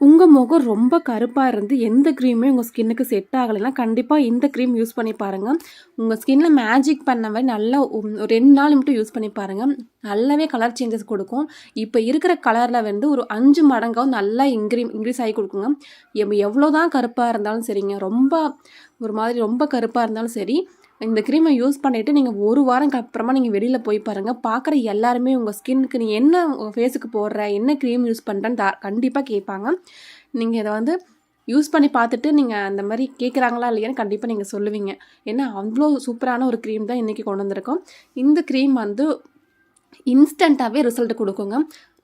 உங்கள் முகம் ரொம்ப கருப்பாக இருந்து எந்த க்ரீமுமே உங்கள் ஸ்கின்னுக்கு செட் ஆகலைன்னா, கண்டிப்பாக இந்த க்ரீம் யூஸ் பண்ணி பாருங்கள் உங்கள் ஸ்கின்ல மேஜிக் பண்ண மாதிரி நல்லா ஒரு ரெண்டு நாள் மட்டும் யூஸ் பண்ணி பாருங்கள் நல்லாவே கலர் சேஞ்சஸ் கொடுக்கும். இப்போ இருக்கிற கலரில் வந்து ஒரு அஞ்சு மடங்காவும் நல்லா இன்க்ரீ இன்க்ரீஸ் ஆகி கொடுக்குங்க. எவ்வளோ தான் கருப்பாக இருந்தாலும் சரிங்க, ரொம்ப ஒரு மாதிரி ரொம்ப கருப்பாக இருந்தாலும் சரி, இந்த க்ரீமை யூஸ் பண்ணிவிட்டு நீங்கள் ஒரு வாரம் அப்புறமா நீங்கள் வெளியில் போய் பாருங்கள் பார்க்குற எல்லாருமே உங்கள் ஸ்கின்னுக்கு நீ என்ன ஃபேஸுக்கு போடுற? என்ன க்ரீம் யூஸ் பண்ணுறேன்னு த கண்டிப்பாக கேட்பாங்க. நீங்கள் இதை வந்து யூஸ் பண்ணி பார்த்துட்டு நீங்கள் அந்த மாதிரி கேட்குறாங்களா இல்லையான்னு கண்டிப்பாக நீங்கள் சொல்லுவீங்க. ஏன்னா, அவ்வளோ சூப்பரான ஒரு க்ரீம் தான் இன்றைக்கி கொண்டு வந்திருக்கோம். இந்த க்ரீம் வந்து இன்ஸ்டண்ட்டாகவே ரிசல்ட் கொடுக்குங்க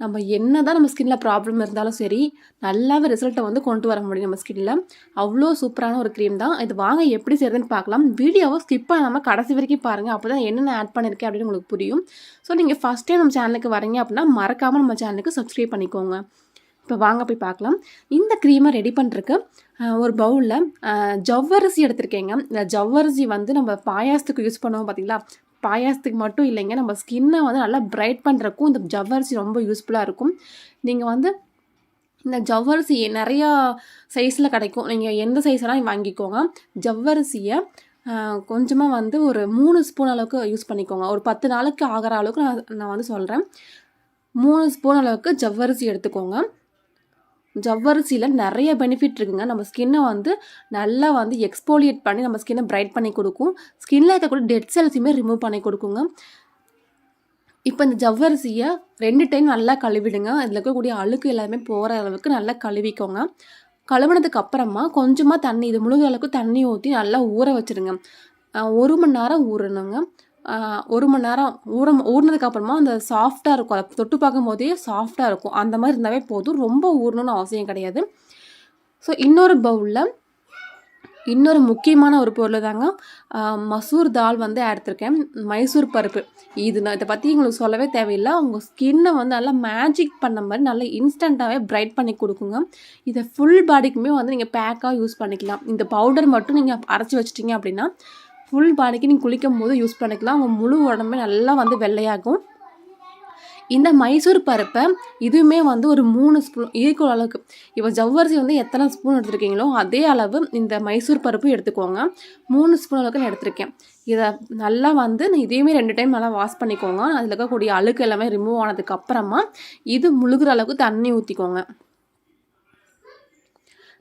நம்ம என்ன தான் நம்ம ஸ்கின்ல ப்ராப்ளம் இருந்தாலும் சரி, நல்லாவே ரிசல்ட்டை வந்து கொண்டு வர முடியும் நம்ம ஸ்கின்ல. அவ்வளோ சூப்பரான ஒரு க்ரீம் தான். இது வாங்க எப்படி செய்யறதுன்னு பார்க்கலாம். வீடியோவை ஸ்கிப் பண்ணாமல் கடைசி வரைக்கும் பாருங்க. அப்பதான் என்னென்ன ஆட் பண்ணியிருக்கேன் அப்படின்னு உங்களுக்கு புரியும். ஸோ நீங்கள் ஃபஸ்ட் டைம் நம்ம சேனலுக்கு வரீங்க அப்படின்னா, மறக்காமல் நம்ம சேனலுக்கு சப்ஸ்கிரைப் பண்ணிக்கோங்க. இப்போ வாங்க போய் பார்க்கலாம். இந்த க்ரீமை ரெடி பண்ணுறதுக்கு ஒரு பவுலில் ஜவ்வரிசி எடுத்திருக்கேங்க. இந்த ஜவ்வரிசி வந்து நம்ம பாயாசத்துக்கு யூஸ் பண்ணுவோம் பார்த்தீங்களா? பாயாசத்துக்கு மட்டும் இல்லைங்க. நம்ம ஸ்கின்னை வந்து நல்லா பிரைட் பண்ணுறக்கும் இந்த ஜவ்வரிசி ரொம்ப யூஸ்ஃபுல்லாக இருக்கும். நீங்கள் வந்து இந்த ஜவ்வரிசி நிறையா சைஸில் கிடைக்கும். நீங்கள் எந்த சைஸ் வேணாலும் வாங்கிக்கோங்க. ஜவ்வரிசியை கொஞ்சமாக வந்து ஒரு மூணு ஸ்பூன் அளவுக்கு யூஸ் பண்ணிக்கோங்க. ஒரு 10 நாளைக்கு ஆகிற அளவுக்கு நான் நான் வந்து சொல்கிறேன் மூணு ஸ்பூன் அளவுக்கு ஜவ்வரிசி எடுத்துக்கோங்க. ஜவ்வரிசியில் நிறைய பெனிஃபிட் இருக்குங்க. நம்ம ஸ்கின்னை வந்து நல்லா வந்து எக்ஸ்போலியேட் பண்ணி நம்ம ஸ்கின்னை பிரைட் பண்ணி கொடுக்கும் ஸ்கின்ல இருக்கக்கூடிய டெட் செல்ஸையுமே ரிமூவ் பண்ணி கொடுக்குங்க இப்போ இந்த ஜவ்வரிசியை ரெண்டு டைம் நல்லா கழுவிடுங்க. அதில் இருக்கக்கூடிய அழுக்கு எல்லாமே போகிற அளவுக்கு நல்லா கழுவிக்கோங்க. கழுவுனதுக்கு அப்புறமா கொஞ்சமாக தண்ணி இது முழுகிற அளவுக்கு தண்ணி ஊற்றி நல்லா ஊற வச்சுருங்க. ஒரு மணி நேரம் ஊறணுங்க. ஒரு மணி நேரம் ஊற ஊறுனதுக்கு அப்புறமா அந்த சாஃப்டாக இருக்கும். அதை தொட்டு பார்க்கும்போதே சாஃப்டாக இருக்கும். அந்த மாதிரி இருந்தாவே போதும். ரொம்ப ஊறணும்னு அவசியம் கிடையாது. ஸோ இன்னொரு பவுலில் இன்னொரு முக்கியமான ஒரு பொருள் தாங்க. மசூர் தால் வந்து எடுத்திருக்கேன். மைசூர் பருப்பு. இது நான் இதை பற்றி எங்களுக்கு சொல்லவே தேவையில்லை அவங்க ஸ்கின்னை வந்து நல்லா மேஜிக் பண்ண மாதிரி நல்லா இன்ஸ்டண்ட்டாகவே பிரைட் பண்ணி கொடுக்குங்க இதை ஃபுல் பாடிக்குமே வந்து நீங்கள் பேக்காக யூஸ் பண்ணிக்கலாம். இந்த பவுடர் மட்டும் நீங்கள் அரைச்சி வச்சிட்டிங்க அப்படின்னா, ஃபுல் பாடிக்கு நீங்கள் குளிக்கும் போது யூஸ் பண்ணிக்கலாம். உங்கள் முழு உடம்புமே நல்லா வந்து வெள்ளையாகும். இந்த மைசூர் பருப்பை இதுவுமே வந்து ஒரு மூணு ஸ்பூன் ஈக்குவல் அளவுக்கு இப்போ ஜவ்வரிசி வந்து எத்தனை ஸ்பூன் எடுத்துருக்கீங்களோ அதே அளவு இந்த மைசூர் பருப்பும் எடுத்துக்கோங்க. மூணு ஸ்பூன் அளவுக்கு நான் எடுத்திருக்கேன். இதை நல்லா வந்து இதையுமே ரெண்டு டைம் நல்லா வாஷ் பண்ணிக்கோங்க. அதில் இருக்கக்கூடிய அழுக்கு எல்லாமே ரிமூவ் ஆனதுக்கு அப்புறமா, இது முழுகிற அளவுக்கு தண்ணி ஊற்றிக்கோங்க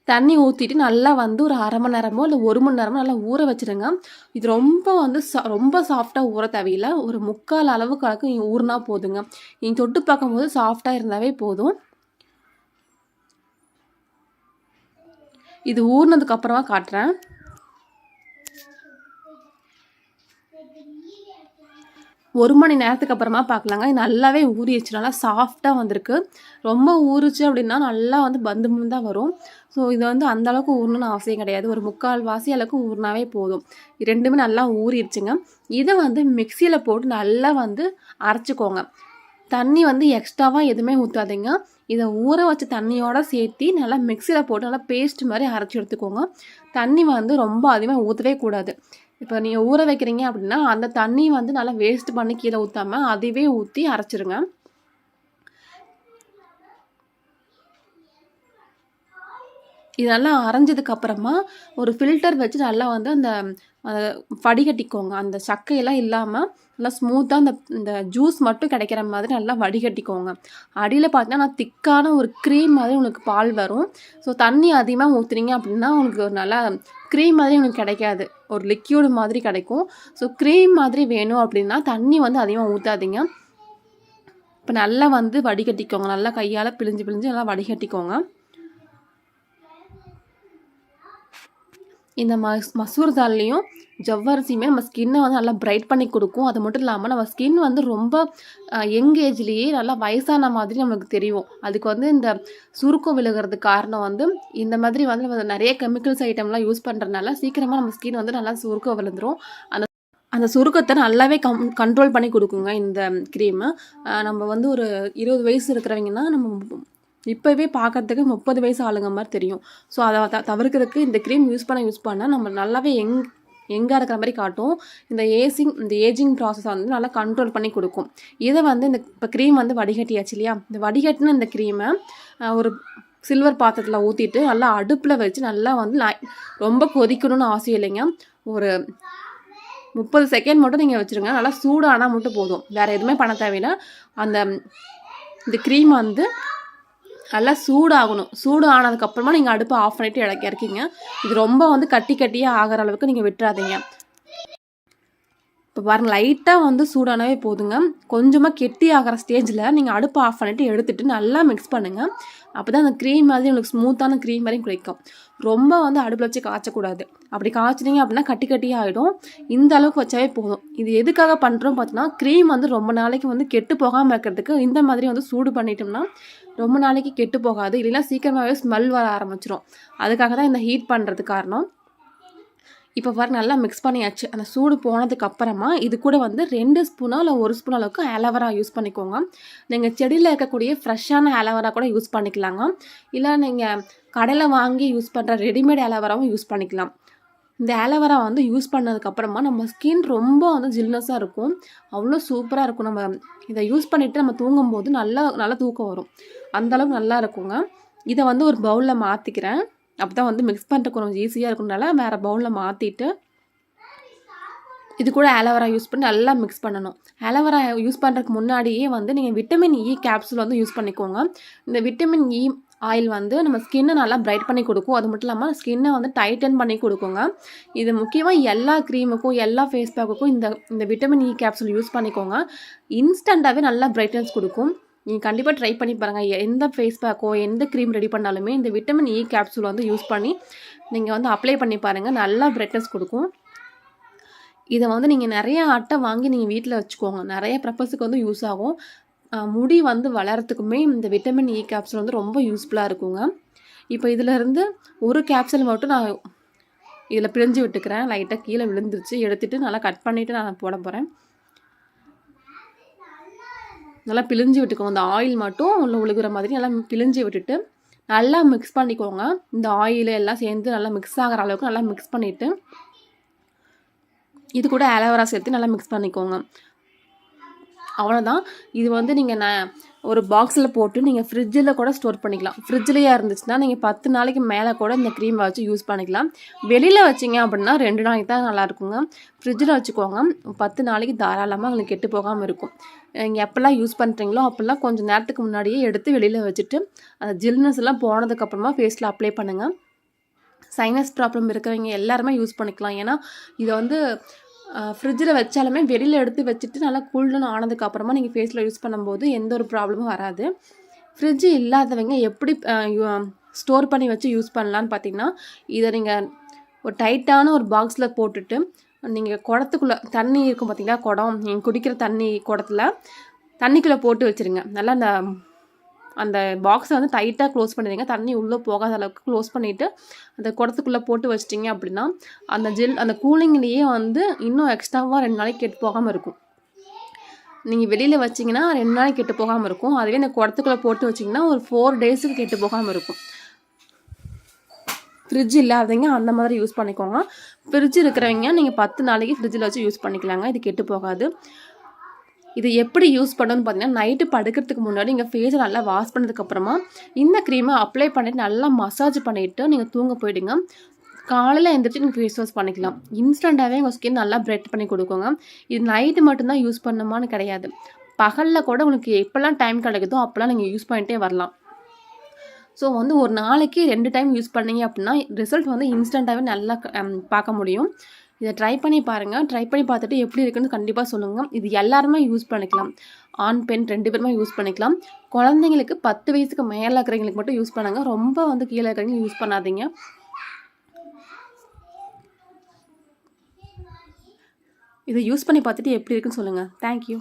தண்ணி ஊற்றிட்டு நல்லா வந்து ஒரு அரை மணி நேரமோ, இல்லை ஒரு மணி நேரமோ நல்லா ஊற வச்சுருங்க. இது ரொம்ப வந்து ச ரொம்ப சாஃப்டாக ஊற தேவையில்ல. ஒரு 3/4 அளவுக்கு அளவுக்கு நீங்கள் ஊறினா போதுங்க. நீங்கள் தொட்டு பார்க்கும்போது சாஃப்டாக இருந்தாவே போதும். இது ஊறினதுக்கப்புறமா காட்டுறேன். ஒரு மணி நேரத்துக்கு அப்புறமா பார்க்கலாங்க. இது நல்லாவே ஊறிடுச்சு நல்லா சாஃப்டாக வந்திருக்கு. ரொம்ப ஊறுச்சு அப்படின்னா, நல்லா வந்து பந்து தான் வரும். ஸோ இது வந்து அந்தளவுக்கு ஊறணும்னு அவசியம் கிடையாது. ஒரு 3/4 வாசி அளவுக்கு ஊறினாவே போதும். ரெண்டுமே நல்லா ஊறிருச்சுங்க. இதை வந்து மிக்சியில் போட்டு நல்லா வந்து அரைச்சிக்கோங்க தண்ணி வந்து எக்ஸ்ட்ராவாக எதுவுமே ஊற்றாதீங்க இதை ஊற வச்ச தண்ணியோடு சேர்த்தி நல்லா மிக்சியில் போட்டு நல்லா பேஸ்ட் மாதிரி அரைச்சி எடுத்துக்கோங்க. தண்ணி வந்து ரொம்ப அதிகமாக ஊற்றவே கூடாது. இப்போ நீங்கள் ஊற வைக்கிறீங்க அப்படின்னா, அந்த தண்ணி வந்து நல்லா வேஸ்ட் பண்ணி கீழே ஊற்றாமல் அதுவே ஊற்றி அரைச்சிருங்க. இதெல்லாம் அரைஞ்சதுக்கு அப்புறமா, ஒரு ஃபில்டர் வச்சு நல்லா வந்து அந்த வடிகட்டிக்கோங்க. அந்த சக்கையெல்லாம் இல்லாமல் நல்லா ஸ்மூத்தாக அந்த இந்த ஜூஸ் மட்டும் கிடைக்கிற மாதிரி நல்லா வடிகட்டிக்கோங்க. அடியில் பார்த்தீங்கன்னா, திக்கான ஒரு க்ரீம் மாதிரி உங்களுக்கு பால் வரும். ஸோ தண்ணி அதிகமாக ஊத்துனீங்க அப்படின்னா, உங்களுக்கு ஒரு நல்லா க்ரீம் மாதிரி உங்களுக்கு கிடைக்காது. ஒரு லிக்யூடு மாதிரி கிடைக்கும். ஸோ க்ரீம் மாதிரி வேணும் அப்படின்னா, தண்ணி வந்து அதிகமாக ஊற்றாதீங்க இப்போ நல்லா வந்து வடிகட்டிக்கோங்க. நல்லா கையால் பிழிஞ்சு பிழிஞ்சு நல்லா வடிகட்டிக்கோங்க. இந்த மஸ் மசூர் தால்லையும், ஜவ்வரிசியுமே நம்ம ஸ்கின்னை வந்து நல்லா பிரைட் பண்ணி கொடுக்கும் அது மட்டும் இல்லாமல் நம்ம ஸ்கின் வந்து ரொம்ப யங் ஏஜ்லேயே நல்லா வயசான மாதிரி நம்மளுக்கு தெரியும். அதுக்கு வந்து இந்த சுருக்கம் விழுகுறதுக்கு காரணம் வந்து, இந்த மாதிரி வந்து நம்ம கெமிக்கல்ஸ் ஐட்டம்லாம் யூஸ் பண்ணுறதுனால சீக்கிரமாக நம்ம ஸ்கின் வந்து நல்லா சுருக்கம் விழுந்துரும். அந்த அந்த சுருக்கத்தை நல்லாவே கம் கண்ட்ரோல் பண்ணி கொடுக்குங்க இந்த க்ரீமு. நம்ம வந்து ஒரு 20 வயசு இருக்கிறவங்கன்னா, நம்ம இப்போவே பார்க்கறதுக்கு 30 வயசு ஆளுங்க மாதிரி தெரியும். ஸோ அதை த தவிர்க்கிறதுக்கு இந்த க்ரீம் யூஸ் பண்ண யூஸ் பண்ணால் நம்ம நல்லாவே எங் எங்கே இருக்கிற மாதிரி காட்டும். இந்த ஏசிங் இந்த ஏஜிங் ப்ராசஸை வந்து நல்லா கண்ட்ரோல் பண்ணி கொடுக்கும் இதை வந்து இந்த இப்போ க்ரீம் வந்து வடிகட்டியாச்சு இல்லையா? இந்த வடிகட்டின இந்த க்ரீமை ஒரு சில்வர் பாத்திரத்தில் ஊற்றிட்டு நல்லா அடுப்பில் வச்சு நல்லா வந்து ரொம்ப கொதிக்கணும்னு அவசியம் இல்லைங்க ஒரு முப்பது செகண்ட் மட்டும் நீங்கள் வச்சுருங்க நல்லா சூடானால் மட்டும் போதும் வேறு எதுவுமே பண்ண தேவையில்லை அந்த இந்த க்ரீம் வந்து நல்லா சூடாகணும். சூடு ஆனதுக்கப்புறமா நீங்கள் அடுப்பை ஆஃப் பண்ணிவிட்டு இறக்கி இறக்கிங்க. இது ரொம்ப வந்து கட்டி கட்டியாக ஆகிற அளவுக்கு நீங்கள் விட்டுறாதீங்க. இப்போ பாருங்கள் லைட்டாக வந்து சூடானவே போதுங்க. கொஞ்சமாக கெட்டி ஆகிற ஸ்டேஜில் நீங்கள் அடுப்பை ஆஃப் பண்ணிவிட்டு எடுத்துகிட்டு நல்லா மிக்ஸ் பண்ணுங்கள் அப்போ தான் அந்த க்ரீம் மாதிரி உங்களுக்கு ஸ்மூத்தான க்ரீம் மாதிரி கிடைக்கும். ரொம்ப வந்து அடுப்பில் வச்சு காய்ச்சக்கூடாது. அப்படி காய்ச்சினீங்க அப்படின்னா கட்டி கட்டியாக ஆகிடும் இந்த அளவுக்கு வச்சாவே போதும். இது எதுக்காக பண்ணுறோம் பார்த்தீங்கன்னா க்ரீம் வந்து ரொம்ப நாளைக்கு வந்து கெட்டு போகாமல் இருக்கிறதுக்கு இந்த மாதிரி வந்து சூடு பண்ணிட்டோம்னா ரொம்ப நாளைக்கு கெட்டு போகாது. இல்லைன்னா சீக்கிரமாகவே ஸ்மெல் வர ஆரம்பிச்சிடும் அதுக்காக தான் இந்த ஹீட் பண்ணுறது காரணம். இப்போ வர நல்லா மிக்ஸ் பண்ணியாச்சு. அந்த சூடு போனதுக்கு அப்புறமா இது கூட வந்து ரெண்டு ஸ்பூனோ இல்லை ஒரு ஸ்பூன் அளவுக்கு அலவரா யூஸ் பண்ணிக்கோங்க. நீங்கள் செடியில் இருக்கக்கூடிய ஃப்ரெஷ்ஷான அலவரா கூட யூஸ் பண்ணிக்கலாங்க. இல்லை நீங்கள் கடையில் வாங்கி யூஸ் பண்ணுற ரெடிமேட் அலவராவும் யூஸ் பண்ணிக்கலாம். இந்த ஆலோவேரா வந்து யூஸ் பண்ணதுக்கப்புறமா நம்ம ஸ்கின் ரொம்ப வந்து ஜில்னஸாக இருக்கும். அவ்வளோ சூப்பராக இருக்கும். நம்ம இதை யூஸ் பண்ணிவிட்டு நம்ம தூங்கும்போது நல்லா நல்லா தூக்கம் வரும். அந்த அளவுக்கு நல்லா இருக்குங்க. இதை வந்து ஒரு பவுலில் மாற்றிக்கிறேன் அப்போ தான் வந்து மிக்ஸ் பண்ணுறதுக்கு கொஞ்சம் ஈஸியாக இருக்கும்னால வேறு பவுலில் மாற்றிட்டு இது கூட ஆலோவேரா யூஸ் பண்ணி நல்லா மிக்ஸ் பண்ணணும். ஆலோவேரா யூஸ் பண்ணுறதுக்கு முன்னாடியே வந்து நீங்கள் விட்டமின் இ கேப்சூல் வந்து யூஸ் பண்ணிக்கோங்க. இந்த விட்டமின் இ ஆயில் வந்து நம்ம ஸ்கின்னை நல்லா பிரைட் பண்ணி கொடுக்கும். அது மட்டும் இல்லாமல் ஸ்கின்னை வந்து டைட்டன் பண்ணி கொடுக்குங்க. இது முக்கியமாக எல்லா க்ரீமுக்கும் எல்லா ஃபேஸ் பேக்குக்கும் இந்த இந்த விட்டமின் இ கேப்சூல் யூஸ் பண்ணிக்கோங்க. இன்ஸ்டண்ட்டாகவே நல்லா பிரைட்னஸ் கொடுக்கும். நீங்கள் கண்டிப்பாக ட்ரை பண்ணி பாருங்கள் எந்த ஃபேஸ் பேக்கோ எந்த க்ரீம் ரெடி பண்ணாலுமே இந்த விட்டமின் இ கேப்சூல் வந்து யூஸ் பண்ணி நீங்கள் வந்து அப்ளை பண்ணி பாருங்கள் நல்லா பிரைட்னஸ் கொடுக்கும். இதை வந்து நீங்கள் நிறைய அட்டை வாங்கி நீங்கள் வீட்டில் வச்சுக்கோங்க. நிறைய பர்பஸுக்கு வந்து யூஸ் ஆகும். முடி வந்து வளரத்துக்குமே இந்த விட்டமின் இ கேப்சூல் வந்து ரொம்ப யூஸ்ஃபுல்லாக இருக்குங்க. இப்போ இதிலருந்து ஒரு கேப்சூல் மட்டும் நான் இதில் பிழிஞ்சு விட்டுக்கிறேன். லைட்டாக கீழே விழுந்துருச்சு. எடுத்துகிட்டு நல்லா கட் பண்ணிவிட்டு நான் போட போகிறேன் நல்லா பிழிஞ்சு விட்டுக்கோங்க. இந்த ஆயில் மட்டும் உள்ள உழுகுற மாதிரி நல்லா பிழிஞ்சு விட்டுட்டு நல்லா மிக்ஸ் பண்ணிக்கோங்க. இந்த ஆயில் எல்லாம் சேர்ந்து நல்லா மிக்ஸ் ஆகிற அளவுக்கு நல்லா மிக்ஸ் பண்ணிவிட்டு இது கூட ஆலோவேரா சேர்த்து நல்லா மிக்ஸ் பண்ணிக்கோங்க. அவ்வளோதான் இது வந்து நீங்கள் நான் ஒரு பாக்ஸில் போட்டு நீங்கள் ஃப்ரிட்ஜில் கூட ஸ்டோர் பண்ணிக்கலாம். ஃப்ரிட்ஜ்லேயே இருந்துச்சுன்னா நீங்கள் பத்து நாளைக்கு மேலே கூட இந்த க்ரீமை வச்சு யூஸ் பண்ணிக்கலாம். வெளியில் வச்சிங்க அப்படின்னா ரெண்டு நாளைக்கு தான் நல்லாயிருக்குங்க ஃப்ரிட்ஜில் வச்சுக்கோங்க. பத்து நாளைக்கு தாராளமாக உங்களுக்கு கெட்டு போகாமல் இருக்கும். நீங்கள் எப்போல்லாம் யூஸ் பண்ணுறீங்களோ அப்போல்லாம் கொஞ்சம் நேரத்துக்கு முன்னாடியே எடுத்து வெளியில் வச்சுட்டு அந்த ஜில்னஸ் எல்லாம் போனதுக்கப்புறமா ஃபேஸில் அப்ளை பண்ணுங்கள் சைனஸ் ப்ராப்ளம் இருக்கிறவங்க எல்லாருமே யூஸ் பண்ணிக்கலாம். ஏன்னா இதை வந்து ஃப்ரிட்ஜில் வச்சாலுமே வெளியில் எடுத்து வச்சுட்டு நல்லா கூல்டன் ஆனதுக்கப்புறமா நீங்கள் ஃபேஸில் யூஸ் பண்ணும்போது எந்த ஒரு ப்ராப்ளமும் வராது. ஃப்ரிட்ஜு இல்லாதவங்க எப்படி ஸ்டோர் பண்ணி வச்சு யூஸ் பண்ணலான்னு பார்த்தீங்கன்னா இதை நீங்கள் ஒரு டைட்டான ஒரு பாக்ஸில் போட்டுட்டு நீங்கள் குடத்துக்குள்ளே தண்ணி இருக்கும் பார்த்தீங்களா குடம் நீங்கள் குடிக்கிற தண்ணி குடத்துல தண்ணிக்குள்ளே போட்டு வச்சுருங்க. நல்லா அந்த அந்த பாக்ஸை வந்து டைட்டாக க்ளோஸ் பண்ணிடுங்க. தண்ணி உள்ளே போகாத அளவுக்கு க்ளோஸ் பண்ணிவிட்டு அந்த குடத்துக்குள்ளே போட்டு வச்சிட்டிங்க அப்படின்னா அந்த ஜெல் அந்த கூலிங்லேயே வந்து இன்னும் எக்ஸ்ட்ராவாக ரெண்டு நாளைக்கு கெட்டு போகாமல் இருக்கும். நீங்கள் வெளியில் வச்சிங்கன்னா ரெண்டு நாளைக்கு கெட்டு போகாமல் இருக்கும். அதுவே இந்த குடத்துக்குள்ளே போட்டு வச்சிங்கன்னா ஒரு ஃபோர் டேஸுக்கு கெட்டு போகாமல் இருக்கும். ஃப்ரிட்ஜ் இல்லாதவங்க அந்த மாதிரி யூஸ் பண்ணிக்கோங்க. ஃப்ரிட்ஜ் இருக்கிறவங்க நீங்கள் பத்து நாளைக்கு ஃப்ரிட்ஜில் வச்சு யூஸ் பண்ணிக்கலாங்க. இது கெட்டு போகாது. இது எப்படி யூஸ் பண்ணணும்னு பார்த்தீங்கன்னா நைட்டு படுக்கிறதுக்கு முன்னாடி நீங்கள் ஃபேஸை நல்லா வாஷ் பண்ணதுக்கப்புறமா இந்த க்ரீமை அப்ளை பண்ணிட்டு நல்லா மசாஜ் பண்ணிவிட்டு நீங்கள் தூங்க போயிடுங்க. காலையில் எழுந்திரிச்சு நீங்கள் ஃபேஸ் வாஷ் பண்ணிக்கலாம். இன்ஸ்டண்ட்டாகவே உங்கள் ஸ்கின் நல்லா பிரைட் பண்ணி கொடுக்குங்க. இது நைட்டு மட்டும்தான் யூஸ் பண்ணணுமான்னு கிடையாது. பகலில் கூட உங்களுக்கு எப்போல்லாம் டைம் கிடைக்குதோ அப்போல்லாம் நீங்கள் யூஸ் பண்ணிகிட்டே வரலாம். ஸோ வந்து ஒரு நாளைக்கு ரெண்டு டைம் யூஸ் பண்ணீங்க அப்படின்னா ரிசல்ட் வந்து இன்ஸ்டண்ட்டாகவே நல்லா பார்க்க முடியும். இதை ட்ரை பண்ணி பாருங்கள் ட்ரை பண்ணி பார்த்துட்டு எப்படி இருக்குன்னு கண்டிப்பாக சொல்லுங்கள் இது எல்லாருமே யூஸ் பண்ணிக்கலாம். ஆண் பெண் ரெண்டு பேருமே யூஸ் பண்ணிக்கலாம். குழந்தைங்களுக்கு பத்து வயசுக்கு மேலே இருக்கிறவங்களுக்கு மட்டும் யூஸ் பண்ணுங்கள் ரொம்ப வந்து கீழே இருக்கிறவங்க யூஸ் பண்ணாதீங்க. இதை யூஸ் பண்ணி பார்த்துட்டு எப்படி இருக்குன்னு சொல்லுங்கள் தேங்க்யூ